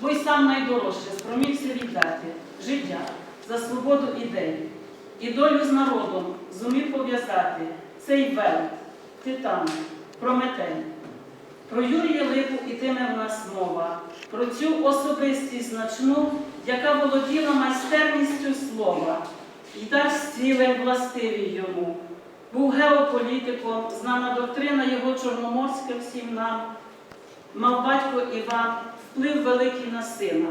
бо й сам найдорожче спромігся віддати життя за свободу ідей і долю з народом зумів пов'язати цей вел, титан, прометей. Про Юрія Липу ітиме в нас мова, про цю особистість значну, яка володіла майстерністю слова, і дасть цілем властиві йому. Був геополітиком, знана доктрина його чорноморська всім нам, мав батько Іван вплив великий на сина.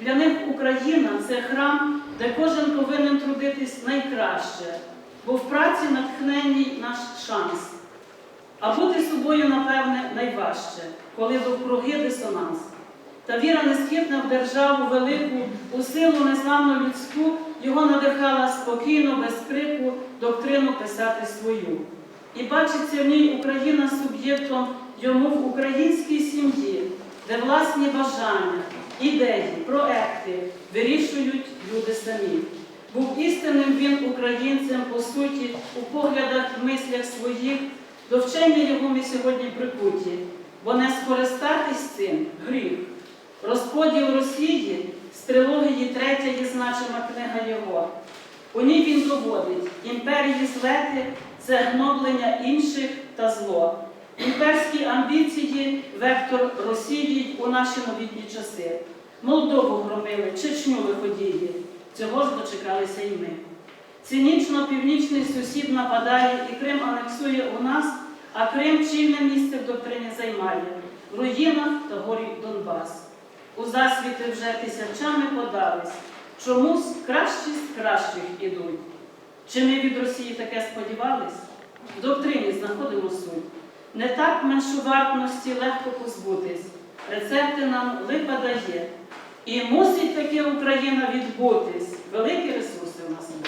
Для них Україна це храм, де кожен повинен трудитись найкраще, бо в праці натхненній наш шанс. А бути собою, напевне, найважче, коли довкруги дисонанс. Та віра несхитна в державу велику, у силу незламну людську, його надихала спокійно, без крику, доктрину писати свою. І бачиться в ній Україна суб'єктом йому в українській сім'ї, де власні бажання, ідеї, проекти вирішують люди самі. Був істинним він українцем по суті, у поглядах, мислях своїх, до вчення його ми сьогодні прикуті, бо не скористатись цим гріх. Розподіл Росії з трилогії третя є значима книга його. У ній він доводить імперії злети це гноблення інших та зло. Імперські амбіції вектор Росії у наші новітні часи. Молдову громили, Чечню виходії. Цього ж дочекалися й ми. Цинічно північний сусід нападає і Крим анексує у нас, а Крим чільне місце в доктрині займає в руїнах та горі Донбас. У засвіти вже тисячами подались. Чомусь кращі з кращих ідуть. Чи ми від Росії таке сподівались? В доктрині знаходимо суть. Не так меншовартності легко позбутись. Рецепти нам липа дає. І мусить таки Україна відбутись. Великий